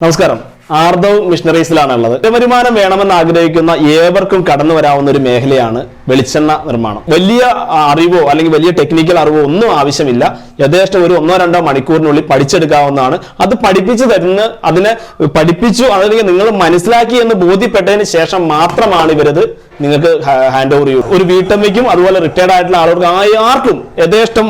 നമസ്കാരം. ആർദവ് മിഷണറീസിലാണ് ഉള്ളത് വരുമാനം വേണമെന്ന് ആഗ്രഹിക്കുന്ന ഏവർക്കും കടന്നു വരാവുന്ന ഒരു മേഖലയാണ് വെളിച്ചെണ്ണ നിർമ്മാണം. വലിയ അറിവോ അല്ലെങ്കിൽ വലിയ ടെക്നിക്കൽ അറിവോ ഒന്നും ആവശ്യമില്ല. യഥേഷ്ടം ഒരു ഒന്നോ രണ്ടോ മണിക്കൂറിനുള്ളിൽ പഠിച്ചെടുക്കാവുന്നതാണ്. അത് പഠിപ്പിച്ചു തരുന്ന അതിനെ പഠിപ്പിച്ചു അല്ലെങ്കിൽ നിങ്ങൾ മനസ്സിലാക്കി എന്ന് ബോധ്യപ്പെട്ടതിന് ശേഷം മാത്രമാണ് ഇവരത് നിങ്ങൾക്ക് ഹാൻഡ് ഓവർ ചെയ്യും ഒരു വീട്ടമ്മയ്ക്കും അതുപോലെ റിട്ടയർഡ് ആയിട്ടുള്ള ആളുകൾക്ക് ആർക്കും യഥേഷ്ടം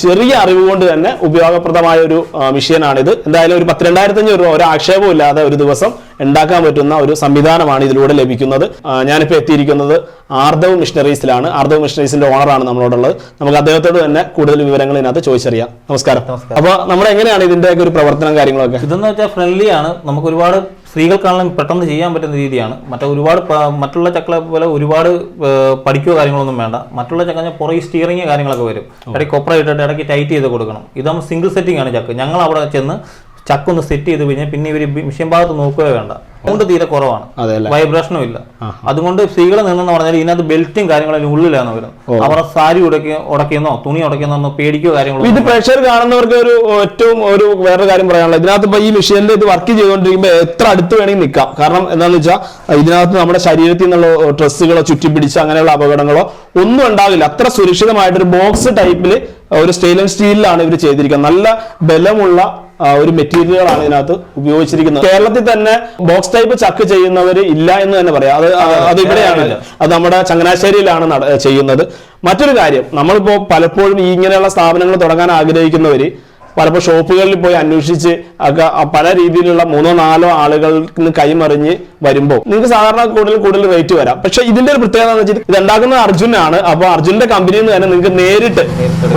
ചെറിയ അറിവ് കൊണ്ട് തന്നെ ഉപയോഗപ്രദമായ ഒരു മിഷീനാണിത് എന്തായാലും ഒരു പത്തിരണ്ടായിരത്തഞ്ഞൂറ് രൂപ ഒരു ആക്ഷേപവും ഇല്ലാതെ ഒരു ദിവസം ഉണ്ടാക്കാൻ പറ്റുന്ന ഒരു സംവിധാനമാണ് ഇതിലൂടെ ലഭിക്കുന്നത്. ഞാനിപ്പോൾ എത്തിയിരിക്കുന്നത് ആർദവ് മിഷണറീസിലാണ് ആർദവ് മിഷണറീസിന്റെ ഓണറാണ് നമ്മളോടുള്ളത്. നമുക്ക് അദ്ദേഹത്തോട് തന്നെ കൂടുതൽ വിവരങ്ങൾ ഇതിനകത്ത് ചോദിച്ചറിയാം. നമസ്കാരം. അപ്പൊ അപ്പോൾ നമ്മൾ എങ്ങനെയാണ് ഇതിന്റെയൊക്കെ ഒരു പ്രവർത്തനം കാര്യങ്ങളൊക്കെ? ഇതെന്ന് വെച്ചാൽ ഫ്രണ്ട്ലി ആണ്. നമുക്ക് ഒരുപാട് സ്ത്രീകൾക്കാണെങ്കിലും പെട്ടെന്ന് ചെയ്യാൻ പറ്റുന്ന രീതിയാണ്. മറ്റേ ഒരുപാട് മറ്റുള്ള ചക്കളെ പോലെ ഒരുപാട് പഠിക്കുകയോ കാര്യങ്ങളൊന്നും വേണ്ട. മറ്റുള്ള ചക്ക ഞാൻ പുറകെ സ്റ്റിയറിങ് കാര്യങ്ങളൊക്കെ വരും. ഇടയ്ക്ക് കൊപ്ര ഇട്ടിട്ട് ഇടയ്ക്ക് ടൈറ്റ് ചെയ്ത് കൊടുക്കണം. ഇതാകുമ്പോൾ സിംഗിൾ സെറ്റിംഗ് ആണ് ചക്ക്. ഞങ്ങൾ അവിടെ ചെന്ന് ചക്ക് ഒന്ന് സെറ്റ് ചെയ്ത് കഴിഞ്ഞാൽ പിന്നെ ഇവർ മിഷ്യൻ ഭാഗത്ത് നോക്കുകയോ വേണ്ട. അതുകൊണ്ട് തീരെ കുറവാണ്. വൈബ്രേഷനും ഇല്ല. അതുകൊണ്ട് സ്ത്രീകൾ നിന്നെന്ന് പറഞ്ഞാൽ ഇതിനകത്ത് ബെൽറ്റും കാര്യങ്ങളും ഉള്ളിലാണ് വരുന്നത് അവരുടെ സാരി ഉടക്കി ഉടക്കിയെന്നോ തുണി ഉടക്കിയെന്നോ പേടിക്കോ കാര്യങ്ങളോ ഇത് പ്രഷർ കാണുന്നവർക്ക് ഒരു ഏറ്റവും ഒരു വേറൊരു കാര്യം പറയാനുള്ളത്. ഇതിനകത്ത് ഇപ്പൊ ഈ മെഷീനിൽ ഇത് വർക്ക് ചെയ്തുകൊണ്ടിരിക്കുമ്പോൾ എത്ര അടുത്ത് വേണമെങ്കിൽ നിൽക്കാം. കാരണം എന്താണെന്ന് വെച്ചാൽ ഇതിനകത്ത് നമ്മുടെ ശരീരത്തിൽ നിന്നുള്ള ഡ്രസ്സുകളോ ചുറ്റിപ്പിടിച്ച് അങ്ങനെയുള്ള അപകടങ്ങളോ ഒന്നും ഉണ്ടാവില്ല. അത്ര സുരക്ഷിതമായിട്ടൊരു ബോക്സ് ടൈപ്പിൽ ഒരു സ്റ്റെയിൻലെസ് സ്റ്റീലിലാണ് ഇവർ ചെയ്തിരിക്കുന്നത്. നല്ല ബലമുള്ള ഒരു മെറ്റീരിയലുകളാണ് ഇതിനകത്ത് ഉപയോഗിച്ചിരിക്കുന്നത്. കേരളത്തിൽ തന്നെ ബോക്സ് ടൈപ്പ് ചക്ക് ചെയ്യുന്നവർ ഇല്ല എന്ന് തന്നെ പറയാം. അത് അത് ഇവിടെയാണ്. അത് നമ്മുടെ ചങ്ങനാശ്ശേരിയിലാണ് നട- ചെയ്യുന്നത്. മറ്റൊരു കാര്യം നമ്മളിപ്പോ പലപ്പോഴും ഈ ഇങ്ങനെയുള്ള സ്ഥാപനങ്ങൾ തുടങ്ങാൻ ആഗ്രഹിക്കുന്നവര് പലപ്പോൾ ഷോപ്പുകളിൽ പോയി അന്വേഷിച്ച് പല രീതിയിലുള്ള മൂന്നോ നാലോ ആളുകൾക്ക് കൈമറിഞ്ഞ് വരുമ്പോൾ നിങ്ങൾക്ക് സാധാരണ കൂടുതൽ കൂടുതൽ റേറ്റ് വരാം. പക്ഷെ ഇതിന്റെ ഒരു പ്രത്യേകത എന്ന് വെച്ചാൽ ഇത് ഉണ്ടാക്കുന്നത് അർജുനാണ്. അപ്പോൾ അർജുന്റെ കമ്പനിയിൽ നിന്ന് തന്നെ നിങ്ങൾക്ക് നേരിട്ട്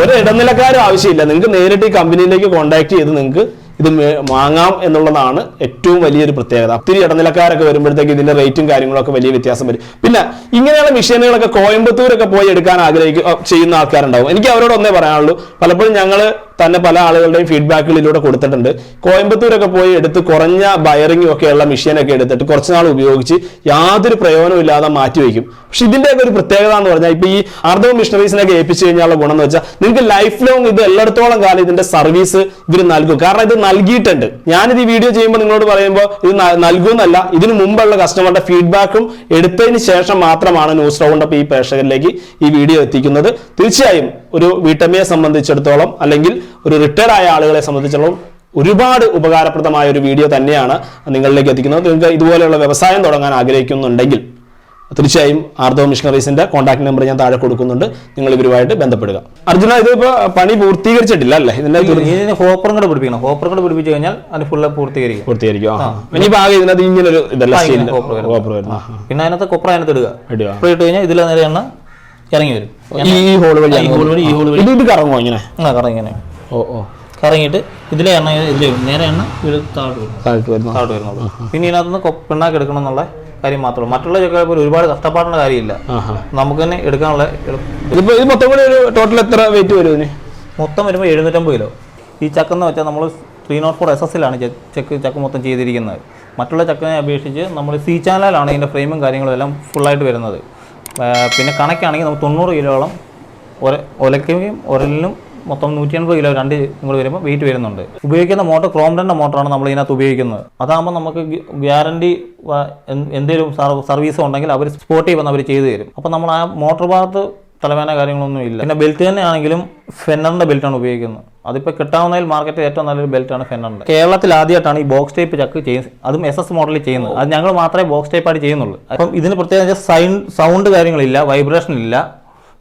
ഒരു ഇടനിലക്കാരും ആവശ്യമില്ല. നിങ്ങൾക്ക് നേരിട്ട് ഈ കമ്പനിയിലേക്ക് കോൺടാക്ട് ചെയ്ത് നിങ്ങൾക്ക് ഇത് വാങ്ങാം എന്നുള്ളതാണ് ഏറ്റവും വലിയൊരു പ്രത്യേകത. ഒത്തിരി ഇടനിലക്കാരൊക്കെ വരുമ്പോഴത്തേക്ക് ഇതിന്റെ റേറ്റും കാര്യങ്ങളൊക്കെ വലിയ വ്യത്യാസം വരും. പിന്നെ ഇങ്ങനെയുള്ള മെഷീനുകളൊക്കെ കോയമ്പത്തൂരൊക്കെ പോയി എടുക്കാൻ ആഗ്രഹിക്കുക ചെയ്യുന്ന ആൾക്കാരുണ്ടാവും. എനിക്ക് അവരോട് ഒന്നേ പറയാനുള്ളൂ. പലപ്പോഴും ഞങ്ങൾ തന്നെ പല ആളുകളുടെയും ഫീഡ്ബാക്കുകളിലൂടെ കൊടുത്തിട്ടുണ്ട്. കോയമ്പത്തൂരൊക്കെ പോയി എടുത്ത് കുറഞ്ഞ ബയറിംഗും ഒക്കെയുള്ള മെഷീനൊക്കെ എടുത്തിട്ട് കുറച്ച് നാൾ ഉപയോഗിച്ച് യാതൊരു പ്രയോജനവും ഇല്ലാതെ മാറ്റി വയ്ക്കും. പക്ഷെ ഇതിന്റെയൊക്കെ ഒരു പ്രത്യേകത എന്ന് പറഞ്ഞാൽ ഇപ്പൊ ഈ ആർദവ മിഷണറീസിനൊക്കെ ഏൽപ്പിച്ചു കഴിഞ്ഞാലുള്ള ഗുണം എന്ന് വെച്ചാൽ നിങ്ങൾക്ക് ലൈഫ് ലോങ് ഇത് എല്ലായിടത്തോളം കാലം ഇതിന്റെ സർവീസ് ഇവർ നൽകും. കാരണം ഇത് നൽകിയിട്ടുണ്ട്. ഞാനിത് ഈ വീഡിയോ ചെയ്യുമ്പോൾ നിങ്ങളോട് പറയുമ്പോൾ ഇത് നൽകുമെന്നല്ല ഇതിനു മുമ്പുള്ള കസ്റ്റമറുടെ ഫീഡ്ബാക്കും എടുത്തതിന് ശേഷം മാത്രമാണ് ന്യൂസ് റൗണ്ട് ഈ പ്രേക്ഷകരിലേക്ക് ഈ വീഡിയോ എത്തിക്കുന്നത്. തീർച്ചയായും ഒരു വീട്ടമ്മയെ സംബന്ധിച്ചിടത്തോളം അല്ലെങ്കിൽ ഒരു റിട്ടയർഡ് ആയ ആളുകളെ സംബന്ധിച്ചിടത്തോളം ഒരുപാട് ഉപകാരപ്രദമായ ഒരു വീഡിയോ തന്നെയാണ് നിങ്ങളിലേക്ക് എത്തിക്കുന്നത്. നിങ്ങൾക്ക് ഇതുപോലെയുള്ള വ്യവസായം തുടങ്ങാൻ ആഗ്രഹിക്കുന്നുണ്ടെങ്കിൽ തീർച്ചയായും ആർദവ മിഷണറീസിന്റെ കോൺടാക്ട് നമ്പർ ഞാൻ താഴെ കൊടുക്കുന്നുണ്ട്. നിങ്ങൾ ഇവരുമായിട്ട് ബന്ധപ്പെടുക. അർജുന ഇതിപ്പോ പണി പൂർത്തീകരിച്ചിട്ടില്ല അല്ലേ? ഇതിന്റെ ഇതിന് ഹോപ്പറും കൂടെ പിടിപ്പിക്കണം. ഹോപ്പറും കൂടെ പിടിപ്പിച്ചു കഴിഞ്ഞാൽ അത് ഫുള്ള് പൂർത്തീകരിക്കും. പൂർത്തീകരിക്കും. ഇനി ഇനിയിപ്പോ ആകെ ഇതിനകത്ത് ഇങ്ങനെ ഒരു ഇതല്ല ഹോപ്പർ വരുന്നത്. പിന്നെ അതിനകത്ത് കൊപ്ര അതിനകത്ത് ഇടുക. ഇട്ട് കഴിഞ്ഞാൽ ഇതിലെ നേരെയാണ് ഇറങ്ങി വരും. ഈ ഹോൾ വഴി ഈ ഹോൾ വഴി ഈ ഹോൾ വഴി. ഇത് കറങ്ങുമോ ഇങ്ങനെ? ആ കറങ്ങിങ്ങനെ ഓ ഓ. കറങ്ങിയിട്ട് ഇതിലെ എണ്ണ വരും നേരെ എണ്ണ ഇവിടെ താഴോട്ട് വരും. താഴോട്ട് വരുന്നു? താഴോട്ട് വരുന്നുള്ളൂ. പിന്നെ ഇതിനകത്തുനിന്ന് പിണ്ണാക്ക് എടുക്കണം എന്നുള്ള കാര്യം മാത്രമേ മറ്റുള്ള ചക്കളെ പോലെ ഒരുപാട് കഷ്ടപ്പാടേണ്ട കാര്യമില്ല. നമുക്ക് തന്നെ എടുക്കാനുള്ള ഇത് മൊത്തം കൂടി ഒരു ടോട്ടൽ എത്ര വെയിറ്റ് വരും ഇതിന്? മൊത്തം വരുമ്പോൾ എഴുന്നൂറ്റമ്പത് കിലോ. ഈ ചക്ക എന്ന് വെച്ചാൽ നമ്മൾ ത്രീ നോട്ട് ഫോർ എസ് എസിലാണ് ചെക്ക് ചക്ക മൊത്തം ചെയ്തിരിക്കുന്നത്. മറ്റുള്ള ചക്കനെ അപേക്ഷിച്ച് നമ്മൾ സി ചാനലാണ് ഇതിന്റെ ഫ്രെയിമും കാര്യങ്ങളും എല്ലാം ഫുള്ളായിട്ട് വരുന്നത്. പിന്നെ കണക്കാണെങ്കിൽ നമുക്ക് തൊണ്ണൂറ് കിലോളം ഒര ഒലക്കയും ഒരലിനും മൊത്തം നൂറ്റി എൺപത് കിലോ രണ്ട് നിങ്ങൾ വരുമ്പോൾ വെയിറ്റ് വരുന്നുണ്ട്. ഉപയോഗിക്കുന്ന മോട്ടോർ ക്രോംഡന്റെ മോട്ടറാണ് നമ്മൾ ഇതിനകത്ത് ഉപയോഗിക്കുന്നത്. അതാകുമ്പോൾ നമുക്ക് ഗ്യാരണ്ടി എന്തെങ്കിലും സർവീസ് ഉണ്ടെങ്കിൽ അവർ സ്പോട്ടിൽ വന്ന് അവർ ചെയ്തു തരും. അപ്പോൾ നമ്മൾ ആ മോട്ടോർ ഭാഗത്ത് തലവേന കാര്യങ്ങളൊന്നും ഇല്ല. പിന്നെ ബെൽറ്റ് തന്നെ ആണെങ്കിലും ഫെന്നറിന്റെ ബെൽറ്റാണ് ഉപയോഗിക്കുന്നത്. അതിപ്പോൾ കിട്ടാവുന്നതിൽ മാർക്കറ്റിൽ ഏറ്റവും നല്ലൊരു ബെൽറ്റാണ് ഫെന്നറിന്റെ കേരളത്തിൽ ആദ്യമായിട്ടാണ് ഈ ബോക്സ് ടൈപ്പ് ചക്ക് ചെയ്യുന്നത്. അതും എസ് എസ് മോഡലിൽ ചെയ്യുന്നത്. അത് ഞങ്ങൾ മാത്രമേ ബോക്സ് ടൈപ്പ് ആയിട്ട് ചെയ്യുന്നുള്ളൂ. അപ്പം ഇതിന് പ്രത്യേകിച്ച് സൈൻ സൗണ്ട് കാര്യങ്ങളില്ല വൈബ്രേഷൻ ഇല്ല.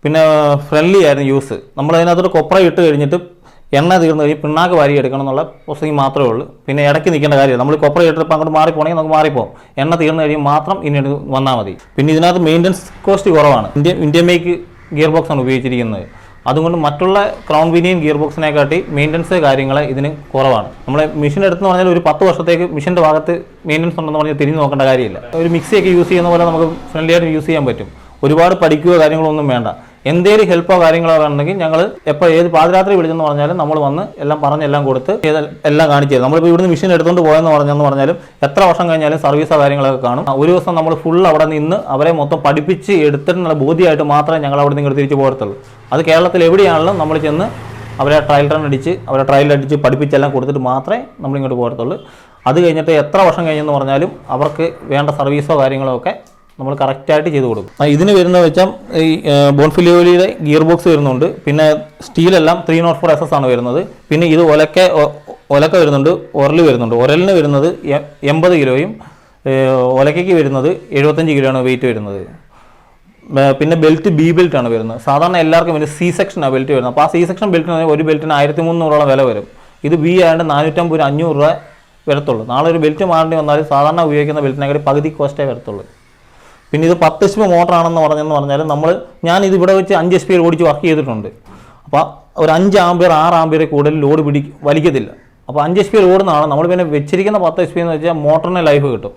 പിന്നെ ഫ്രണ്ട്ലി ആയിരുന്നു യൂസ് നമ്മൾ അതിനകത്തൊരു കൊപ്ര ഇട്ട് കഴിഞ്ഞിട്ട് എണ്ണ തീർന്നു കഴിഞ്ഞ് പിണ്ണാക്ക് വാരി എടുക്കണം എന്നുള്ള പ്രൊസീജിങ് മാത്രമേ ഉള്ളൂ. പിന്നെ ഇടയ്ക്ക് നിൽക്കേണ്ട കാര്യമില്ല. നമ്മൾ കൊപ്ര ഇട്ടിട്ട് അങ്ങോട്ട് മാറിപ്പോണെങ്കിൽ നമുക്ക് മാറിപ്പോകും എണ്ണ തീർന്നു കഴിയുമ്പോൾ മാത്രം ഇനി വന്നാൽ മതി. പിന്നെ ഇതിനകത്ത് മെയിന്റനൻസ് കോസ്റ്റ് കുറവാണ്. India India make gear box ആണ് ഉപയോഗിച്ചിരിക്കുന്നത്. അതുകൊണ്ട് മറ്റുള്ള ക്രൗൺ വിനിയും ഗിയർ ബോക്സിനെ കാട്ടി മെയിന്റനൻസ് കാര്യങ്ങൾ ഇതിന് കുറവാണ്. നമ്മൾ മെഷീൻ എടുത്തെന്ന് പറഞ്ഞാൽ ഒരു പത്ത് വർഷത്തേക്ക് മെഷീന്റെ ഭാഗത്ത് മെയിന്റനൻസ് ഉണ്ടെന്ന് പറഞ്ഞാൽ തിരിഞ്ഞ് നോക്കേണ്ട കാര്യമില്ല. ഒരു മിക്സിയൊക്കെ യൂസ് ചെയ്യുന്ന പോലെ നമുക്ക് ഫ്രണ്ട്ലി ആയിട്ട് യൂസ് ചെയ്യാൻ പറ്റും. ഒരുപാട് പഠിക്കുകയോ കാര്യങ്ങളൊന്നും വേണ്ട. എന്തെങ്കിലും ഹെൽപ്പോ കാര്യങ്ങളോ ഉണ്ടെങ്കിൽ ഞങ്ങൾ എപ്പോൾ ഏത് പാതിരാത്രി വിളിച്ചെന്ന് പറഞ്ഞാലും നമ്മൾ വന്ന് എല്ലാം പറഞ്ഞെല്ലാം കൊടുത്ത് എല്ലാം കാണിച്ചു തരും. നമ്മളിപ്പോൾ ഇവിടുന്ന് മെഷീൻ എടുത്തുകൊണ്ട് പോയെന്ന് പറഞ്ഞെന്ന് പറഞ്ഞാലും എത്ര വർഷം കഴിഞ്ഞാലും സർവീസോ കാര്യങ്ങളൊക്കെ കാണും. ഒരു ദിവസം നമ്മൾ ഫുൾ അവിടെ നിന്ന് അവരെ മൊത്തം പഠിപ്പിച്ച് എടുത്തിട്ടുള്ള ബോധ്യമായിട്ട് മാത്രമേ ഞങ്ങൾ അവിടെ നിന്ന് തിരിച്ചു പോകത്തുള്ളൂ അത് കേരളത്തിൽ എവിടെയാണെങ്കിലും നമ്മൾ ചെന്ന് അവരെ ട്രയൽ റൺ അടിച്ച് അവരെ ട്രയൽ അടിച്ച് പഠിപ്പിച്ചെല്ലാം കൊടുത്തിട്ട് മാത്രമേ നമ്മൾ ഇങ്ങോട്ട് അത് കഴിഞ്ഞിട്ട് എത്ര വർഷം കഴിഞ്ഞെന്ന് പറഞ്ഞാലും അവർക്ക് വേണ്ട സർവീസോ കാര്യങ്ങളോ ഒക്കെ നമ്മൾ കറക്റ്റായിട്ട് ചെയ്ത് കൊടുക്കും. ഇതിന് വരുന്ന വെച്ചാൽ ഈ ബോൺഫിലിയോലിയുടെ ഗിയർ ബോക്സ് വരുന്നുണ്ട്. പിന്നെ സ്റ്റീലെല്ലാം three nought four S S ആണ് വരുന്നത്. പിന്നെ ഇത് ഒലക്ക ഒലക്ക വരുന്നുണ്ട് ഉരൽ വരുന്നുണ്ട്. ഉരലിന് വരുന്നത് എൺപത് കിലോയും ഒലക്കയ്ക്ക് വരുന്നത് എഴുപത്തഞ്ച് കിലോയാണ് വെയിറ്റ് വരുന്നത്. പിന്നെ ബെൽറ്റ് ബി ബെൽറ്റ് ആണ് വരുന്നത്. സാധാരണ എല്ലാവർക്കും ഒരു സി സെക്ഷനാണ് ബെൽറ്റ് വരുന്നത്. അപ്പോൾ ആ സി സെക്ഷൻ ബെൽറ്റിന് ഒരു ബെൽറ്റിന് ആയിരത്തി മുന്നൂറോളം വില വരും. ഇത് ബി ആയതുകൊണ്ട് നാനൂറ്റമ്പത് അഞ്ഞൂറ് രൂപ വരത്തുള്ളൂ. നാളെ ഒരു ബെൽറ്റ് മാറേണ്ടി വന്നാൽ സാധാരണ ഉപയോഗിക്കുന്ന ബെൽറ്റിനെക്കാട്ടി പകുതി കോസ്റ്റേ വരത്തുള്ളൂ. പിന്നെ ഇത് പത്ത് എച്ച് പി മോട്ടറാണെന്ന് പറഞ്ഞെന്ന് പറഞ്ഞാൽ നമ്മൾ ഞാൻ ഇത് ഇവിടെ വെച്ച് അഞ്ച് എച്ച് പി ഓടിച്ച് വർക്ക് ചെയ്തിട്ടുണ്ട്. അപ്പോൾ ഒരു അഞ്ച് ആംബിയർ ആറ് ആംപിയർ കൂടുതൽ ലോഡ് പിടി വലിക്കത്തില്ല. അപ്പോൾ അഞ്ച് എച്ച് പി ഓടുന്നതാണ് നമ്മൾ പിന്നെ വെച്ചിരിക്കുന്ന പത്ത് എച്ച് പി എന്ന് വെച്ചാൽ മോട്ടറിന് ലൈഫ് കിട്ടും.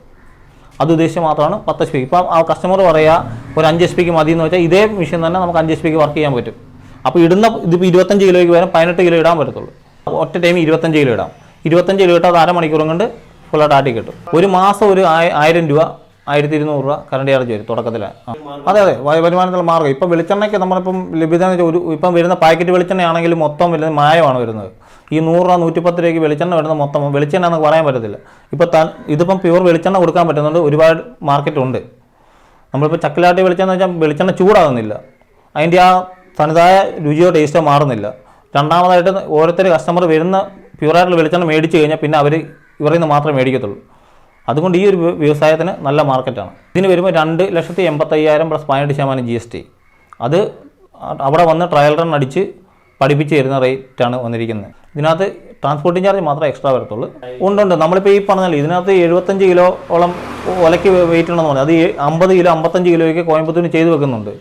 അത് ഉദ്ദേശിച്ച് മാത്രമാണ് പത്ത് എച്ച് പി. ഇപ്പം ആ കസ്റ്റമർ പറയുക ഒരു അഞ്ച് എച്ച് പിക്ക് മതി എന്ന് വെച്ചാൽ ഇതേ മെഷീൻ തന്നെ നമുക്ക് അഞ്ച് എച്ച് പിക്ക് വർക്ക് ചെയ്യാൻ പറ്റും. അപ്പോൾ ഇടുന്ന ഇതിപ്പോൾ ഇരുപത്തഞ്ച് കിലോയ്ക്ക് വരെ പതിനെട്ട് കിലോ ഇടാൻ പറ്റത്തുള്ളൂ. ഒറ്റ ടൈം ഇരുപത്തഞ്ച് കിലോ ഇടാം. ഇരുപത്തഞ്ച് കിലോ ഇട്ടാൽ അത് അരമണിക്കൂറും കൊണ്ട് ഫുള്ളായിട്ട് ആട്ടി കിട്ടും. ഒരു മാസം ഒരു ആയ- ആയിരം രൂപ ആയിരത്തി ഇരുന്നൂറ് രൂപ കറണ്ട് ചാർജ് വരും തുടക്കത്തിൽ അതെ അതെ വരുമാനത്തിലുള്ള മാർഗം. ഇപ്പം വെളിച്ചെണ്ണയ്ക്ക് നമ്മളിപ്പം ലഭ്യത ഒരു ഇപ്പം വരുന്ന പാക്കറ്റ് വെളിച്ചെണ്ണയാണെങ്കിൽ മൊത്തം വരുന്നത് മായമാണ് വരുന്നത്. ഈ നൂറ് രൂപ നൂറ്റിപ്പത്ത് രൂപയ്ക്ക് വെളിച്ചെണ്ണ വരുന്ന മൊത്തം വെളിച്ചെണ്ണ എന്ന് പറയാൻ പറ്റത്തില്ല. ഇപ്പോൾ താൻ ഇതിപ്പം പ്യുവർ വെളിച്ചെണ്ണ കൊടുക്കാൻ പറ്റുന്നുണ്ട് ഒരുപാട് മാർക്കറ്റ് ഉണ്ട്. നമ്മളിപ്പോൾ ചക്കിലാട്ടി വെളിച്ചെണ്ണ വെച്ചാൽ വെളിച്ചെണ്ണ ചൂടാകുന്നില്ല. അതിന്റെ ആ തനതായ രുചിയോ ടേസ്റ്റോ മാറുന്നില്ല. രണ്ടാമതായിട്ട് ഓരോരുത്തർ കസ്റ്റമർ വരുന്ന പ്യൂറായിട്ടുള്ള വെളിച്ചെണ്ണ മേടിച്ച് കഴിഞ്ഞാൽ പിന്നെ അവർ ഇവരിൽ നിന്ന് മാത്രമേ മേടിക്കത്തുള്ളൂ. അതുകൊണ്ട് ഈ ഒരു വ്യവസായത്തിന് നല്ല മാർക്കറ്റാണ്. ഇതിന് വരുമ്പോൾ രണ്ട് ലക്ഷത്തി എൺപത്തയ്യായിരം പ്ലസ് പതിനെട്ട് ശതമാനം ജി എസ് ടി അത് അവിടെ വന്ന് ട്രയൽ റൺ അടിച്ച് പഠിപ്പിച്ച് തരുന്ന റേറ്റാണ് വന്നിരിക്കുന്നത്. ഇതിനകത്ത് ട്രാൻസ്പോർട്ടിംഗ് ചാർജ് മാത്രമേ എക്സ്ട്രാ വരത്തുള്ളൂ. ഉണ്ട് ഉണ്ട്. നമ്മളിപ്പോൾ ഈ പറഞ്ഞാൽ ഇതിനകത്ത് എഴുപത്തഞ്ച് കിലോ ഓളം ഒലയ്ക്ക് വെയിറ്റ് ഉണ്ടെന്ന് പറഞ്ഞു. അത് അമ്പത് കിലോ അമ്പത്തഞ്ച് കിലോയ്ക്ക് കോയമ്പത്തൂരിന് ചെയ്ത് വെക്കുന്നുണ്ട്.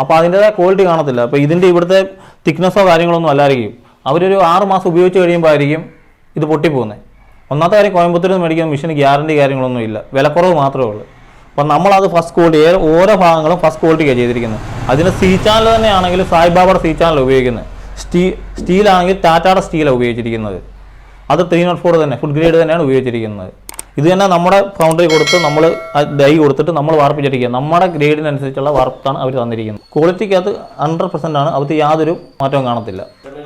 അപ്പോൾ അതിന്റെതായ ക്വാളിറ്റി കാണത്തില്ല. അപ്പോൾ ഇതിന്റെ ഇവിടുത്തെ തിക്നെസ്സോ കാര്യങ്ങളൊന്നും അല്ലായിരിക്കും. അവരൊരു ആറ് മാസം ഉപയോഗിച്ച് കഴിയുമ്പോൾ ആയിരിക്കും ഇത് പൊട്ടിപ്പോകുന്നത്. ഒന്നാമത്തെ കാര്യം കോയമ്പത്തൂരിൽ നിന്ന് മേടിക്കുന്ന മെഷീന് ഗ്യാരണ്ടി കാര്യങ്ങളൊന്നും ഇല്ല. വിലക്കുറവ് മാത്രമേ ഉള്ളൂ. അപ്പം നമ്മളത് ഫസ്റ്റ് ക്വാളിറ്റി ഓരോ ഭാഗങ്ങളും ഫസ്റ്റ് ക്വാളിറ്റിക്കാണ് ചെയ്തിരിക്കുന്നത് അതിന് സി ചാനൽ തന്നെയാണെങ്കിൽ സായിബാബയുടെ സി ചാനൽ ഉപയോഗിക്കുന്നത് സ്റ്റീ സ്റ്റീലാണെങ്കിൽ ടാറ്റാടെ സ്റ്റീലാണ് ഉപയോഗിച്ചിരിക്കുന്നത്. അത് ത്രീ നോട്ട് ഫോർ തന്നെ ഫുഡ് ഗ്രേഡ് തന്നെയാണ് ഉപയോഗിച്ചിരിക്കുന്നത്. ഇത് തന്നെ നമ്മുടെ ഫൗണ്ടറി കൊടുത്ത് നമ്മൾ ഡൈ കൊടുത്തിട്ട് നമ്മൾ വാർപ്പിച്ചിരിക്കുക നമ്മുടെ ഗ്രേഡിനനുസരിച്ചുള്ള വാർപ്പാണ് അവർ തന്നിരിക്കുന്നത് ക്വാളിറ്റിക്കകത്ത് ഹൺഡ്രഡ് പെർസെന്റ് ആണ്. അവർക്ക് യാതൊരു മാറ്റവും കാണത്തില്ല.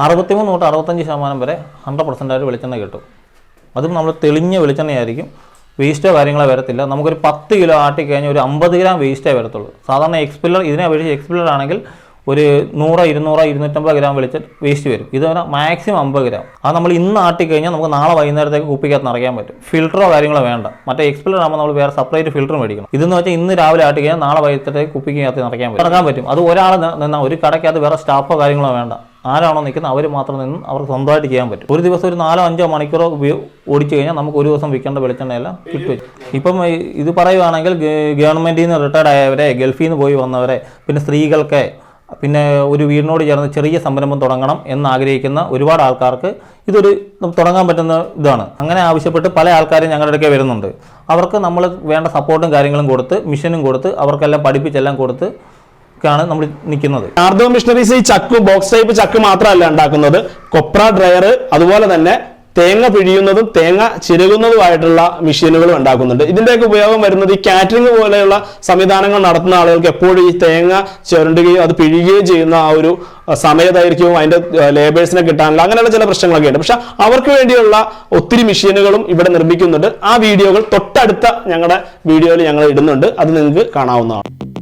അറുപത്തിമൂന്ന് തൊട്ട് അറുപത്തഞ്ച് ശതമാനം വരെ ഹൺഡ്രഡ് പെർസെന്റ് ആയിട്ട് വെളിച്ചെണ്ണ കിട്ടും. അതും നമ്മൾ തെളിഞ്ഞ വെളിച്ചെണ്ണയായിരിക്കും. വേസ്റ്റോ കാര്യങ്ങളോ വരത്തില്ല. നമുക്കൊരു പത്ത് കിലോ ആട്ടി കഴിഞ്ഞാൽ ഒരു അമ്പത് ഗ്രാം വേസ്റ്റേ വരത്തുള്ളൂ. സാധാരണ എക്സ്പില്ലർ ഇതിനെ അപേക്ഷിച്ച് എക്സ്പില്ലർ ആണെങ്കിൽ ഒരു നൂറ് ഇരുന്നൂറ് ഇരുന്നൂറ്റമ്പത് ഗ്രാം വെളിച്ച വേസ്റ്റ് വരും. ഇത് മാക്സിമം അമ്പത് ഗ്രാം. അത് നമ്മൾ ഇന്ന് ആട്ടി കഴിഞ്ഞാൽ നമുക്ക് നാളെ വൈകുന്നേരത്തേക്ക് കുപ്പിക്കകത്ത് നിറയ്ക്കാൻ പറ്റും. ഫിൽറ്ററോ കാര്യങ്ങളോ വേണ്ട. മറ്റേ എക്സ്പ്ലർ ആകുമ്പോൾ നമ്മൾ വേറെ സെപ്പറേറ്റ് ഫിൽറ്റർ മേടിക്കണം. ഇതെന്ന് വെച്ചാൽ ഇന്ന് രാവിലെ ആട്ടി കഴിഞ്ഞാൽ നാളെ വൈകുന്നേരത്തേക്ക് കുപ്പിക്കകത്ത് നിറയ്ക്കാൻ പറ്റും. നടക്കാൻ പറ്റും. അത് ഒരാൾ നിന്നാൽ ഒരു കടയ്ക്കകത്ത് വേറെ സ്റ്റാഫോ കാര്യങ്ങളോ വേണ്ട. ആരാണോ നിൽക്കുന്നത് അവർ മാത്രം നിന്ന് അവർക്ക് സ്വന്തമായിട്ട് ചെയ്യാൻ പറ്റും. ഒരു ദിവസം ഒരു നാലോ അഞ്ചോ മണിക്കൂറോ ഓടിച്ചു കഴിഞ്ഞാൽ നമുക്ക് ഒരു ദിവസം വിൽക്കേണ്ട വെളിച്ചെണ്ണയെല്ലാം കിട്ടും. ഇപ്പം ഇത് പറയുവാണെങ്കിൽ ഗവൺമെന്റിൽ നിന്ന് റിട്ടയർഡ് ആയവരെ ഗൾഫിൽ നിന്ന് പോയി വന്നവരെ പിന്നെ സ്ത്രീകൾക്ക് പിന്നെ ഒരു വീടിനോട് ചേർന്ന് ചെറിയ സംരംഭം തുടങ്ങണം എന്നാഗ്രഹിക്കുന്ന ഒരുപാട് ആൾക്കാർക്ക് ഇതൊരു തുടങ്ങാൻ പറ്റുന്ന ഇതാണ്. അങ്ങനെ ആവശ്യപ്പെട്ട് പല ആൾക്കാരും ഞങ്ങളുടെ അടുക്കെ വരുന്നുണ്ട്. അവർക്ക് നമ്മൾ വേണ്ട സപ്പോർട്ടും കാര്യങ്ങളും കൊടുത്ത് മിഷനും കൊടുത്ത് അവർക്കെല്ലാം പഠിപ്പിച്ചെല്ലാം കൊടുത്ത് ഒക്കെയാണ് നമ്മൾ നിൽക്കുന്നത് ആർദോ മിഷണറീസ് ഈ ചക്ക് ബോക്സ് ടൈപ്പ് ചക്ക് മാത്രമല്ല ഉണ്ടാക്കുന്നത്. കൊപ്ര ഡ്രയർ അതുപോലെ തന്നെ തേങ്ങ പിഴിയുന്നതും തേങ്ങ ചിരകുന്നതുമായിട്ടുള്ള മെഷീനുകളും ഉണ്ടാക്കുന്നുണ്ട്. ഇതിന്റെയൊക്കെ ഉപയോഗം വരുന്നത് ഈ കാറ്ററിംഗ് പോലെയുള്ള സംവിധാനങ്ങൾ നടത്തുന്ന ആളുകൾക്ക് എപ്പോഴും ഈ തേങ്ങ ചുരണ്ടുകയും അത് പിഴിയുകയും ചെയ്യുന്ന ആ ഒരു സമയ സമയദൈർഘ്യവും അതിന്റെ ലേബേഴ്സിനെ കിട്ടാനുള്ള അങ്ങനെയുള്ള ചില പ്രശ്നങ്ങളൊക്കെ ഉണ്ട് പക്ഷെ അവർക്ക് വേണ്ടിയുള്ള ഒത്തിരി മെഷീനുകളും ഇവിടെ നിർമ്മിക്കുന്നുണ്ട്. ആ വീഡിയോകൾ തൊട്ടടുത്ത ഞങ്ങളുടെ വീഡിയോയിൽ ഞങ്ങൾ ഇടുന്നുണ്ട്. അത് നിങ്ങൾക്ക് കാണാവുന്നതാണ്.